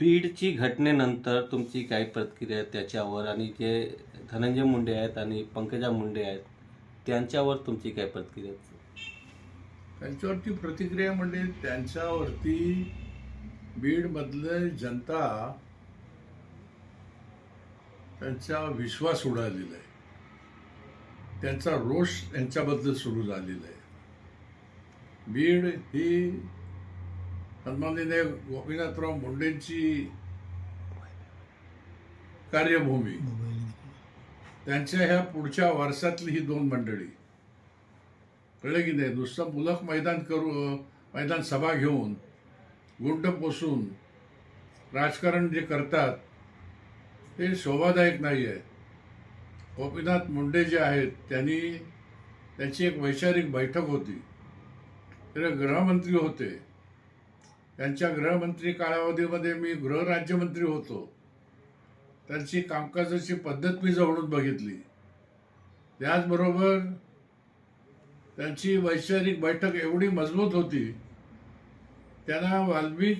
बीडची घटनेनंतर तुमची काय प्रतिक्रिया आहे त्याच्यावर आणि जे धनंजय मुंडे आहेत आणि पंकजा मुंडे आहेत त्यांच्यावर तुमची काय प्रतिक्रिया आहे? त्यांच्यावरती प्रतिक्रिया म्हणजे त्यांच्यावरती बीडमधले जनता त्यांचा विश्वास उडालेला आहे त्यांचा रोष यांच्याबद्दल सुरू झालेला आहे बीड ही सन्माननीय गोपीनाथराव मुंडेंची कार्यभूमी. त्यांच्या ह्या पुढच्या वारसातली ही दोन मंडळी. कळलं की नाही? नुसतं मुलक मैदान करू मैदान सभा घेऊन गुंड पोसून राजकारण जे करतात ते शोभादायक नाही आहे गोपीनाथ मुंडे जे आहेत त्यांनी त्यांची एक वैचारिक बैठक होती. ते गृहमंत्री होते. त्यांच्या गृहमंत्री कालावधीमध्ये मी गृहराज्यमंत्री होतो. त्यांची कामकाजाची पद्धत मी जवळून बघितली. त्याचबरोबर त्यांची वैचारिक बैठक एवढी मजबूत होती. त्यांना वाल्मिक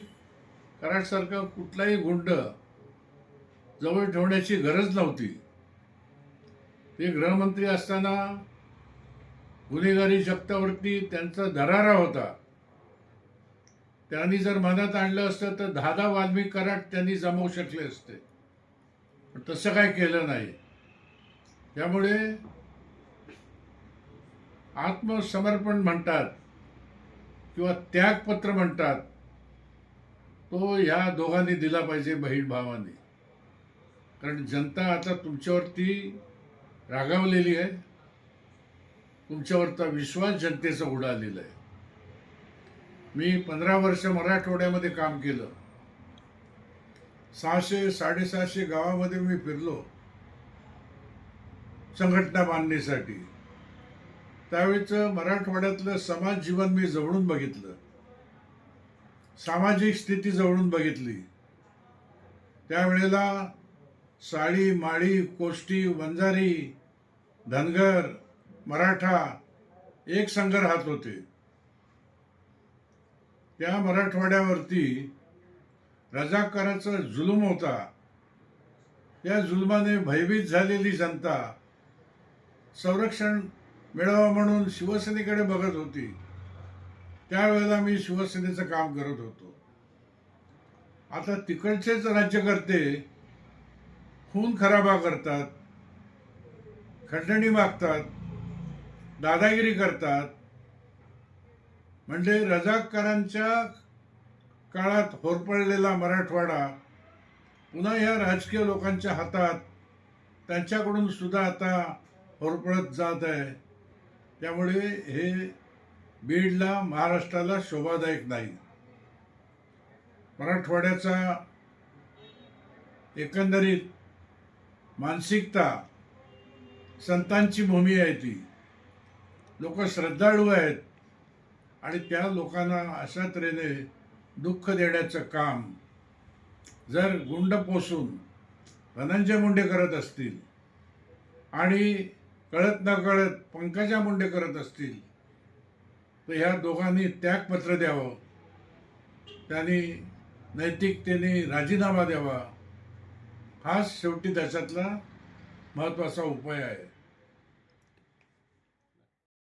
कराडसारखा कुठलाही गुंड जवळ ठेवण्याची गरज नव्हती. ते गृहमंत्री असताना गुन्हेगारी जगतावरती त्यांचा दरारा होता. त्यांनी जर मनात आणलं असतं तर दहा दहा वाल्मिक कराट त्यांनी जमवू शकले असते. पण तसं काय केलं नाही. त्यामुळे आत्मसमर्पण म्हणतात किंवा त्यागपत्र म्हणतात तो ह्या दोघांनी दिला पाहिजे बहीण भावाने. कारण जनता आता तुमच्यावरती रागावलेली आहे. तुमच्यावरचा विश्वास जनतेचा उडालेला आहे. मी पंधरा वर्ष मराठवाड्यामध्ये काम केलं. सहाशे साडेसहाशे गावामध्ये मी फिरलो. संघटना बांधणीसाठी. त्यावेळेचं मराठवाड्यातलं समाज जीवन मी जवळून बघितलं. सामाजिक स्थिती जवळून बघितली. त्यावेळेला साडी माळी कोष्टी वंजारी धनगर मराठा एक संघ राहत होते. त्या मराठवाड्यावरती रजाकाराचा जुलूम होता. या जुलमाने भयभीत झालेली जनता संरक्षण मिळावं म्हणून शिवसेनेकडे बघत होती. त्यावेळेला मी शिवसेनेचं काम करत होतो. आता तिकडचेच राज्यकर्ते खून खराबा करतात खंडणी मागतात दादागिरी करतात म्हणजे रजाकारांच्या काळात होरपळलेला मराठवाडा पुन्हा या राजकीय लोकांच्या हातात त्यांच्याकडून सुद्धा आता होरपळत जात आहे. त्यामुळे हे बीडला महाराष्ट्राला शोभादायक नाही. मराठवाड्याचा एकंदरीत मानसिकता संतांची भूमी आहे ती. लोक श्रद्धाळू आहेत. आणि त्या लोकांना अशा तऱ्हेने दुःख देण्याचं काम जर गुंड पोसून धनंजय मुंडे करत असतील आणि कळत न कळत पंकजा मुंडे करत असतील तर ह्या दोघांनी त्यागपत्र द्यावं. त्यांनी नैतिकतेने राजीनामा द्यावा. हाच शेवटी त्याच्यातला महत्त्वाचा उपाय आहे.